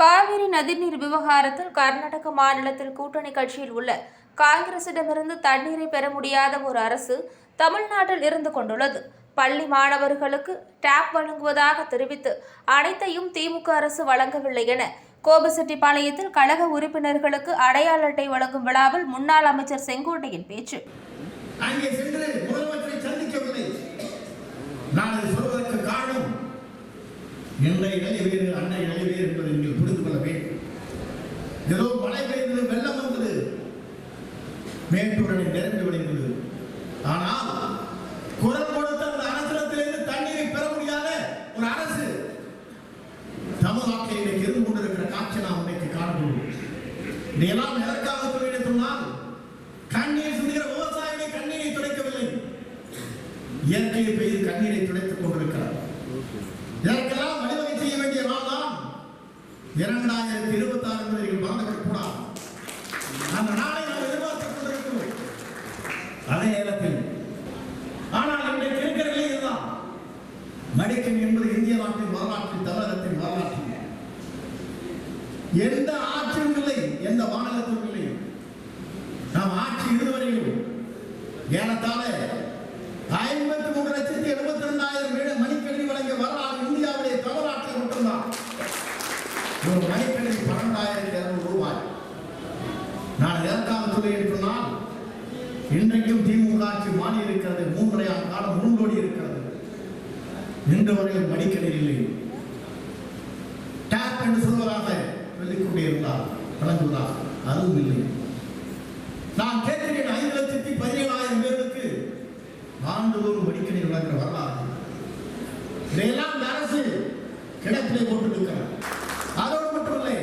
காவிரி நதிநீர் விவகாரத்தில் கர்நாடக மாநிலத்தில் கூட்டணி கட்சியில் உள்ள காங்கிரசிடமிருந்து தண்ணீரை பெற முடியாத ஒரு அரசு தமிழ்நாட்டில் இருந்து கொண்டுள்ளது. பள்ளி மாணவர்களுக்கு டேப் வழங்குவதாக தெரிவித்து அனைத்தையும் திமுக அரசு வழங்கவில்லை என கோபிசெட்டிப்பாளையத்தில் கழக உறுப்பினர்களுக்கு அடையாள அட்டை வழங்கும் விழாவில் முன்னாள் அமைச்சர் செங்கோட்டையின் பேச்சு. இன்றைய நிலை வேறு அன்னை நிலை வேறு என்பதை நீங்கள் புரிந்து கொள்ள வேண்டும். ஏதோ மழை பெய்தது வெள்ளம் வந்தது. மேட்டூரணி நிரம்பி வழிந்தது ஆனால் குரல் கொடுத்த அந்த அரசிடத்திலிருந்து தண்ணீரை பெற முடியாத ஒரு அரசு. தமிழ்நாட்டில் இன்றைக்கு இருந்து கொண்டிருக்கிற காட்சி நாம் இன்றைக்கு காண்கிறோம் இதையெல்லாம் எதற்காக சொல்லிட்டு சொன்னால் கண்ணீர் சிந்துகிற விவசாயிகளை கண்ணீரை துடைக்கவில்லை. இயற்கையை பெய்து கண்ணீரை துடைத்துக் கொண்டிருக்கிறார் இரண்டாயிரத்தி இருபத்தி ஆறு என்பதை நீங்கள் கூடாது அந்த நாளை நாம் எதிர்பார்த்துக் கொண்டிருக்கிறோம் அதே நேரத்தில் ஆனால் இன்றைக்கு இருக்கிற நிலை இதுதான். மடிக்கணி என்பது இந்திய நாட்டின் வரலாற்றில் தமிழகத்தின் வரலாற்றில் எந்த ஆட்சியும் இல்லை எந்த மாநிலத்திலும் இல்லை. நாம் ஆட்சி இதுவரையிலும் ஏறத்தாழ ஐம்பத்தி மூன்று லட்சத்தி எழுபத்தி ரெண்டாயிரம் வீடு ஒரு மணிக்கணினி பன்னெண்டாயிரத்தி இருநூறு ரூபாய். நான் எதற்காக துறை சொன்னால் இன்றைக்கும் திமுக ஆட்சி மாறி இருக்கிறது மூன்றரை காலம் மூன்றோடி இருக்கிறது. இன்று வரையில் மடிக்கணி இல்லை. டேப் என்று சொல்வதாக சொல்லிக் கொண்டே இருந்தார் வழங்குவதாக அதுவும் இல்லை. நான் கேட்கிறேன் ஐந்து லட்சத்தி பதினேழாயிரம் பேருக்கு ஆண்டுதோறும் மடிக்கணி வழங்குற வரலாறு. இதையெல்லாம் இந்த அரசு கிடப்பிலே போட்டு இருக்கிறார் அதோடு மட்டும் இல்லை